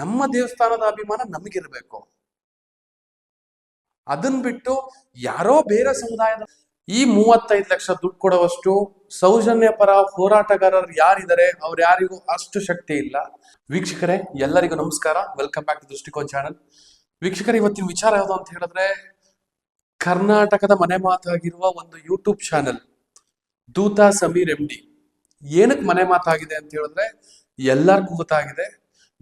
ನಮ್ಮ ದೇವಸ್ಥಾನದ ಅಭಿಮಾನ ನಮಗಿರ್ಬೇಕು. ಅದನ್ ಬಿಟ್ಟು ಯಾರೋ ಬೇರೆ ಸಮುದಾಯದ ಈ ಮೂವತ್ತೈದು ಲಕ್ಷ ದುಡ್ಡು ಕೊಡುವಷ್ಟು ಸೌಜನ್ಯ ಪರ ಹೋರಾಟಗಾರರು ಯಾರಿದ್ದಾರೆ, ಅವ್ರು ಯಾರಿಗೂ ಅಷ್ಟು ಶಕ್ತಿ ಇಲ್ಲ. ವೀಕ್ಷಕರೇ, ಎಲ್ಲರಿಗೂ ನಮಸ್ಕಾರ. Welcome back to Drishtikon channel ವೀಕ್ಷಕರ, ಇವತ್ತಿನ ವಿಚಾರ ಯಾವುದು ಅಂತ ಹೇಳಿದ್ರೆ, ಕರ್ನಾಟಕದ ಮನೆ ಮಾತಾಗಿರುವ ಒಂದು ಯೂಟ್ಯೂಬ್ ಚಾನೆಲ್ ದೂತ ಸಮೀರ್ ಎಂ ಡಿ ಏನಕ್ಕೆ ಮನೆ ಮಾತಾಗಿದೆ ಅಂತ ಹೇಳಿದ್ರೆ, ಎಲ್ಲರಿಗೂ ಗೊತ್ತಾಗಿದೆ.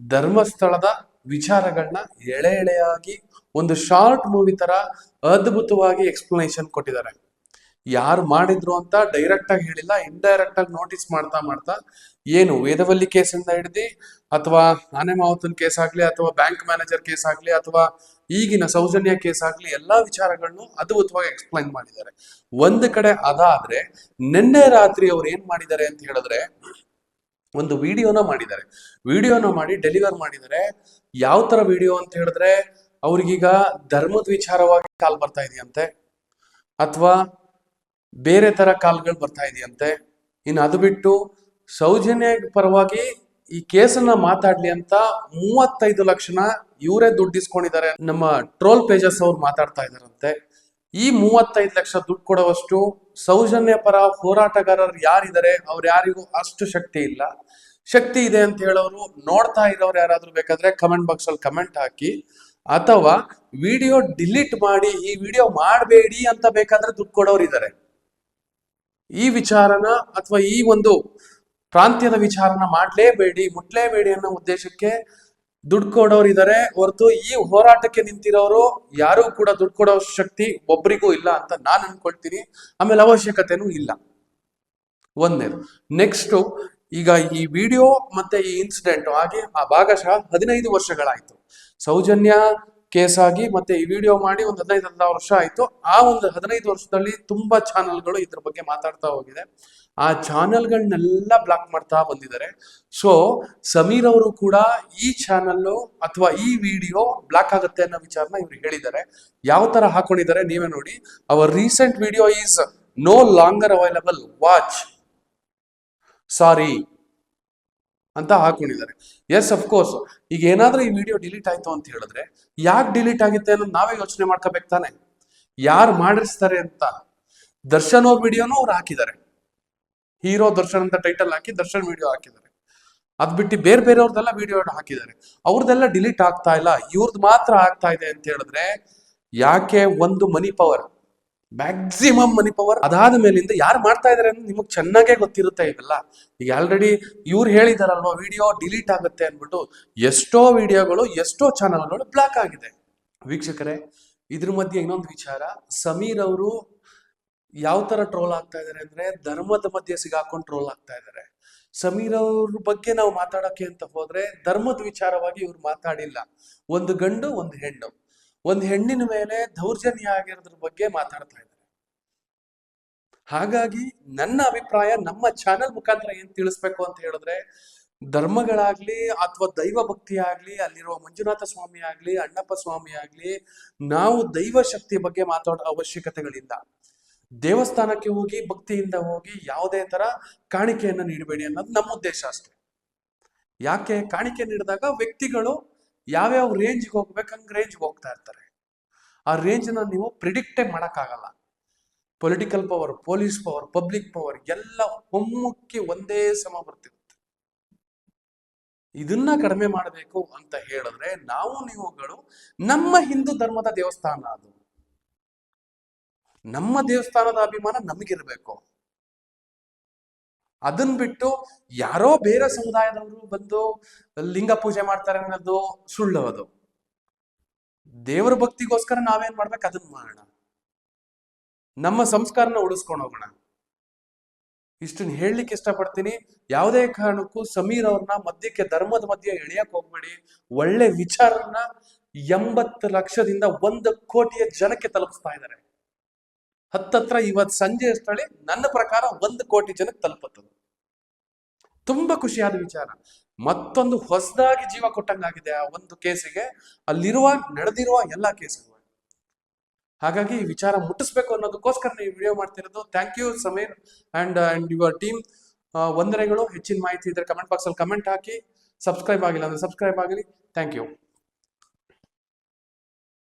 ಧರ್ಮಸ್ಥಳದ ವಿಚಾರಗಳನ್ನ ಎಳೆ ಎಳೆಯಾಗಿ ಒಂದು ಶಾರ್ಟ್ ಮೂವಿ ತರ ಅದ್ಭುತವಾಗಿ ಎಕ್ಸ್ಪ್ಲನೇಷನ್ ಕೊಟ್ಟಿದ್ದಾರೆ. ಯಾರು ಮಾಡಿದ್ರು ಅಂತ ಡೈರೆಕ್ಟ್ ಆಗಿ ಹೇಳಿಲ್ಲ ಇಂಡೈರೆಕ್ಟ್ ಆಗಿ ನೋಟಿಸ್ ಮಾಡ್ತಾ ಮಾಡ್ತಾ, ಏನು ವೇದವಲ್ಲಿ ಕೇಸಿಂದ ಹಿಡಿದು ಅಥವಾ ಆನೆ ಮಾವತನ್ ಕೇಸ್ ಆಗ್ಲಿ ಅಥವಾ ಬ್ಯಾಂಕ್ ಮ್ಯಾನೇಜರ್ ಕೇಸ್ ಆಗ್ಲಿ ಅಥವಾ ಈಗಿನ ಸೌಜನ್ಯ ಕೇಸ್ ಆಗ್ಲಿ ಎಲ್ಲಾ ವಿಚಾರಗಳನ್ನು ಅದ್ಭುತವಾಗಿ ಎಕ್ಸ್ಪ್ಲೈನ್ ಮಾಡಿದ್ದಾರೆ. ಒಂದು ಕಡೆ ಅದಾದ್ರೆ, ನಿನ್ನೆ ರಾತ್ರಿ ಅವ್ರು ಏನ್ ಮಾಡಿದ್ದಾರೆ ಅಂತ ಹೇಳಿದ್ರೆ ಒಂದು ವಿಡಿಯೋನ ಮಾಡಿದ್ದಾರೆ. ವಿಡಿಯೋನ ಮಾಡಿ ಡೆಲಿವರ್ ಮಾಡಿದರೆ ಯಾವ ತರ ವಿಡಿಯೋ ಅಂತ ಹೇಳಿದ್ರೆ ಅವ್ರಿಗೀಗ ಧರ್ಮದ ವಿಚಾರವಾಗಿ ಕಾಲ್ ಬರ್ತಾ ಇದೆಯಂತೆ ಅಥವಾ ಬೇರೆ ತರ ಕಾಲ್ಗಳು ಬರ್ತಾ ಇದೆಯಂತೆ. ಇನ್ನು ಅದು ಬಿಟ್ಟು ಸೌಜನ್ಯ ಪರವಾಗಿ ಈ ಕೇಸನ್ನ ಮಾತಾಡ್ಲಿ ಅಂತ ಮೂವತ್ತೈದು ಲಕ್ಷನ ಇವರೇ ದುಡ್ಡಿಸ್ಕೊಂಡಿದ್ದಾರೆ ನಮ್ಮ ಟ್ರೋಲ್ ಪೇಜಸ್ ಅವ್ರು ಮಾತಾಡ್ತಾ ಇದಾರಂತೆ ಈ ಮೂವತ್ತೈದು ಲಕ್ಷ ದುಡ್ಡು ಕೊಡುವಷ್ಟು ಸೌಜನ್ಯ ಪರ ಹೋರಾಟಗಾರರು ಯಾರಿದ್ದಾರೆ? ಅವ್ರು ಯಾರಿಗೂ ಅಷ್ಟು ಶಕ್ತಿ ಇಲ್ಲ. ಶಕ್ತಿ ಇದೆ ಅಂತ ಹೇಳೋರು ನೋಡ್ತಾ ಇರೋರು ಯಾರಾದ್ರೂ ಬೇಕಾದ್ರೆ ಕಮೆಂಟ್ ಬಾಕ್ಸ್ ಅಲ್ಲಿ ಕಮೆಂಟ್ ಹಾಕಿ. ಅಥವಾ ವಿಡಿಯೋ ಡಿಲೀಟ್ ಮಾಡಿ, ಈ ವಿಡಿಯೋ ಮಾಡಬೇಡಿ ಅಂತ ಬೇಕಾದ್ರೆ ದುಡ್ಡು ಕೊಡೋರು ಇದ್ದಾರೆ. ಈ ವಿಚಾರನ ಅಥವಾ ಈ ಒಂದು ಪ್ರಾಂತ್ಯದ ವಿಚಾರನ ಮಾಡಲೇಬೇಡಿ, ಮುಟ್ಲೇಬೇಡಿ ಅನ್ನೋ ಉದ್ದೇಶಕ್ಕೆ ದುಡ್ಡು ಕೊಡೋರು ಇದ್ದಾರೆ ಹೊರತು ಈ ಹೋರಾಟಕ್ಕೆ ನಿಂತಿರೋರು ಯಾರು ಕೂಡ ದುಡ್ಡು ಕೊಡೋ ಶಕ್ತಿ ಒಬ್ರಿಗೂ ಇಲ್ಲ ಅಂತ ನಾನು ಅನ್ಕೊಳ್ತೀನಿ. ಆಮೇಲೆ ಅವಶ್ಯಕತೆನೂ ಇಲ್ಲ. ಒಂದೇ ನೆಕ್ಸ್ಟ್ ಈಗ ಈ ವಿಡಿಯೋ ಮತ್ತೆ ಈ ಇನ್ಸಿಡೆಂಟ್ ಹಾಗೆ ಆ ಭಾಗಶಃ ಹದಿನೈದು ವರ್ಷಗಳಾಯ್ತು. ಸೌಜನ್ಯ ಕೇಸ್ ಆಗಿ ಮತ್ತೆ ಈ ವಿಡಿಯೋ ಮಾಡಿ ಒಂದು ಹದಿನೈದು, ಹದಿನಾರು ವರ್ಷ ಆಯ್ತು. ಆ ಒಂದು ಹದಿನೈದು ವರ್ಷದಲ್ಲಿ ತುಂಬಾ ಚಾನೆಲ್ಗಳು ಇದ್ರ ಬಗ್ಗೆ ಮಾತಾಡ್ತಾ ಹೋಗಿದೆ. ಆ ಚಾನೆಲ್ಗಳನ್ನೆಲ್ಲ ಬ್ಲಾಕ್ ಮಾಡ್ತಾ ಬಂದಿದ್ದಾರೆ. ಸೊ ಸಮೀರ್ ಅವರು ಕೂಡ ಈ ಚಾನಲ್ಲು ಅಥವಾ ಈ ವಿಡಿಯೋ ಬ್ಲಾಕ್ ಆಗುತ್ತೆ ಅನ್ನೋ ವಿಚಾರನ ಇವ್ರು ಹೇಳಿದ್ದಾರೆ. ಯಾವ ತರ ಹಾಕೊಂಡಿದ್ದಾರೆ ನೀವೇ ನೋಡಿ. Hour recent video is no longer available watch sorry ಅಂತ ಹಾಕೊಂಡಿದ್ದಾರೆ. ಎಸ್ ಕೋರ್ಸ್ ಈಗ ಏನಾದ್ರೂ ಈ ವಿಡಿಯೋ ಡಿಲೀಟ್ ಆಯ್ತು ಅಂತ ಹೇಳಿದ್ರೆ ಯಾಕೆ ಡಿಲೀಟ್ ಆಗುತ್ತೆ ಅನ್ನೋದು ನಾವೇ ಯೋಚನೆ ಮಾಡ್ಕೋಬೇಕು ತಾನೆ. ಯಾರು ಮಾಡಿಸ್ತಾರೆ ಅಂತ? ದರ್ಶನ್ ಅವ್ರ ವಿಡಿಯೋನು ಅವ್ರು ಹಾಕಿದ್ದಾರೆ. ಹೀರೋ ದರ್ಶನ್ ಅಂತ ಟೈಟಲ್ ಹಾಕಿ ದರ್ಶನ್ ವಿಡಿಯೋ ಹಾಕಿದ್ದಾರೆ. ಅದ್ ಬಿಟ್ಟು ಬೇರೆ ಬೇರೆಯವ್ರದೆಲ್ಲ ವಿಡಿಯೋ ಹಾಕಿದ್ದಾರೆ. ಅವ್ರದ್ದೆಲ್ಲ ಡಿಲೀಟ್ ಆಗ್ತಾ ಇಲ್ಲ. ಇವ್ರದ್ದು ಮಾತ್ರ ಆಗ್ತಾ ಇದೆ ಅಂತ ಹೇಳಿದ್ರೆ ಯಾಕೆ ಒಂದು money power maximum money power ಅದಾದ ಮೇಲಿಂದ ಯಾರು ಮಾಡ್ತಾ ಇದಾರೆ ಅಂದ್ರೆ ನಿಮಗೆ ಚೆನ್ನಾಗೇ ಗೊತ್ತಿರುತ್ತೆ ಇವೆಲ್ಲ. ಈಗ ಆಲ್ರೆಡಿ ಇವ್ರು ಹೇಳಿದಾರಲ್ವಾ ವಿಡಿಯೋ ಡಿಲೀಟ್ ಆಗುತ್ತೆ ಅಂದ್ಬಿಟ್ಟು ಎಷ್ಟೋ ವಿಡಿಯೋಗಳು ಎಷ್ಟೋ ಚಾನಲ್ಗಳು ಬ್ಲಾಕ್ ಆಗಿದೆ. ವೀಕ್ಷಕರೇ, ಇದ್ರ ಮಧ್ಯೆ ಇನ್ನೊಂದು ವಿಚಾರ. ಸಮೀರ್ ಅವರು ಯಾವ ತರ ಟ್ರೋಲ್ ಆಗ್ತಾ ಇದಾರೆ ಅಂದ್ರೆ ಧರ್ಮದ ಮಧ್ಯೆ ಸಿಗಾಕೊಂಡು ಟ್ರೋಲ್ ಆಗ್ತಾ ಇದಾರೆ. ಸಮೀರ್ ಅವ್ರ ಬಗ್ಗೆ ನಾವು ಮಾತಾಡೋಕೆ ಅಂತ ಹೋದ್ರೆ ಧರ್ಮದ ವಿಚಾರವಾಗಿ ಇವ್ರು ಮಾತಾಡಿಲ್ಲ. ಒಂದು ಗಂಡು, ಒಂದು ಹೆಣ್ಣು. ಒಂದು ಹೆಣ್ಣಿನ ಮೇಲೆ ದೌರ್ಜನ್ಯ ಆಗಿರೋದ್ರ ಬಗ್ಗೆ ಮಾತಾಡ್ತಾ ಇದ್ದಾರೆ. ಹಾಗಾಗಿ ನನ್ನ ಅಭಿಪ್ರಾಯ, ನಮ್ಮ ಚಾನೆಲ್ ಮುಖಾಂತರ ಏನ್ ತಿಳಿಸ್ಬೇಕು ಅಂತ ಹೇಳಿದ್ರೆ, ಧರ್ಮಗಳಾಗ್ಲಿ ಅಥವಾ ದೈವ ಭಕ್ತಿ ಆಗ್ಲಿ, ಅಲ್ಲಿರುವ ಮಂಜುನಾಥ ಸ್ವಾಮಿ ಆಗ್ಲಿ, ಅಣ್ಣಪ್ಪ ಸ್ವಾಮಿ ಆಗ್ಲಿ, ನಾವು ದೈವ ಶಕ್ತಿ ಬಗ್ಗೆ ಮಾತಾಡೋ ಅವಶ್ಯಕತೆಗಳಿಲ್ಲ. ದೇವಸ್ಥಾನಕ್ಕೆ ಹೋಗಿ, ಭಕ್ತಿಯಿಂದ ಹೋಗಿ ಯಾವುದೇ ತರ ಕಾಣಿಕೆಯನ್ನ ನೀಡಬೇಡಿ ಅನ್ನೋದು ನಮ್ಮ ಉದ್ದೇಶ ಅಷ್ಟೇ. ಯಾಕೆ? ಕಾಣಿಕೆ ನೀಡಿದಾಗ ವ್ಯಕ್ತಿಗಳು ಯಾವ್ಯಾವ ರೇಂಜ್ಗೆ ಹೋಗ್ಬೇಕು ಹಂಗೆ ರೇಂಜ್ಗೆ ಹೋಗ್ತಾ ಇರ್ತಾರೆ. ಆ ರೇಂಜನ್ನ ನೀವು ಪ್ರಿಡಿಕ್ಟೇ ಮಾಡೋಕ್ಕಾಗಲ್ಲ. Political power police power public power ಎಲ್ಲ ಹೊಮ್ಮುಕ್ಕೆ ಒಂದೇ ಸಮ ಬರ್ತಿರುತ್ತೆ. ಇದನ್ನ ಕಡಿಮೆ ಮಾಡಬೇಕು ಅಂತ ಹೇಳಿದ್ರೆ ನಾವು ನೀವುಗಳು ನಮ್ಮ ಹಿಂದೂ ಧರ್ಮದ ದೇವಸ್ಥಾನ ಅದು. ನಮ್ಮ ದೇವಸ್ಥಾನದ ಅಭಿಮಾನ ನಮಗಿರ್ಬೇಕು. ಅದನ್ ಬಿಟ್ಟು ಯಾರೋ ಬೇರೆ ಸಮುದಾಯದವರು ಬಂದು ಲಿಂಗ ಪೂಜೆ ಮಾಡ್ತಾರೆ ಅನ್ನೋದು ಸುಳ್ಳು ಅದು ದೇವರ ಭಕ್ತಿಗೋಸ್ಕರ ನಾವೇನ್ ಮಾಡ್ಬೇಕು? ಅದನ್ನ ಮಾಡೋಣ. ನಮ್ಮ ಸಂಸ್ಕಾರನ ಉಳಿಸ್ಕೊಂಡು ಹೋಗೋಣ. ಇಷ್ಟನ್ನ ಹೇಳಲಿಕ್ಕೆ ಇಷ್ಟಪಡ್ತೀನಿ. ಯಾವುದೇ ಕಾರಣಕ್ಕೂ ಸಮೀರ್ ಅವ್ರನ್ನ ಮಧ್ಯಕ್ಕೆ, ಧರ್ಮದ ಮಧ್ಯೆ ಎಳೆಯಕ್ ಹೋಗ್ಬೇಡಿ. ಒಳ್ಳೆ ವಿಚಾರನ ಎಂಬತ್ತು ಲಕ್ಷದಿಂದ ಒಂದು ಕೋಟಿಯ ಜನಕ್ಕೆ ತಲುಪಿಸ್ತಾ ಇದ್ದಾರೆ. ಹತ್ತತ್ರ ಇವತ್ತು ಸಂಜೆ ಅಷ್ಟರಲ್ಲಿ ನನ್ನ ಪ್ರಕಾರ ಒಂದು ಕೋಟಿ ಜನಕ್ಕೆ ತಲುಪುತ್ತದೆ. ತುಂಬಾ ಖುಷಿಯಾದ ವಿಚಾರ. ಮತ್ತೊಂದು ಹೊಸದಾಗಿ ಜೀವ ಕೊಟ್ಟಂಗಾಗಿದೆ ಆ ಒಂದು ಕೇಸಿಗೆ. ಅಲ್ಲಿರುವ, ನಡೆದಿರುವ ಎಲ್ಲಾ ಕೇಸುಗಳು. ಹಾಗಾಗಿ ಈ ವಿಚಾರ ಮುಟ್ಟಿಸ್ಬೇಕು ಅನ್ನೋದಕ್ಕೋಸ್ಕರ ನೀವು ವಿಡಿಯೋ ಮಾಡ್ತಿರೋದು. Thank you Sameer and and your team ವಂದನೆಗಳು. ಹೆಚ್ಚಿನ ಮಾಹಿತಿ ಇದ್ರೆ ಕಮೆಂಟ್ ಬಾಕ್ಸ್ ಅಲ್ಲಿ ಕಮೆಂಟ್ ಹಾಕಿ. ಸಬ್ಸ್ಕ್ರೈಬ್ ಆಗಿಲ್ಲ ಅಂದ್ರೆ ಸಬ್ಸ್ಕ್ರೈಬ್ ಆಗಲಿ. Thank you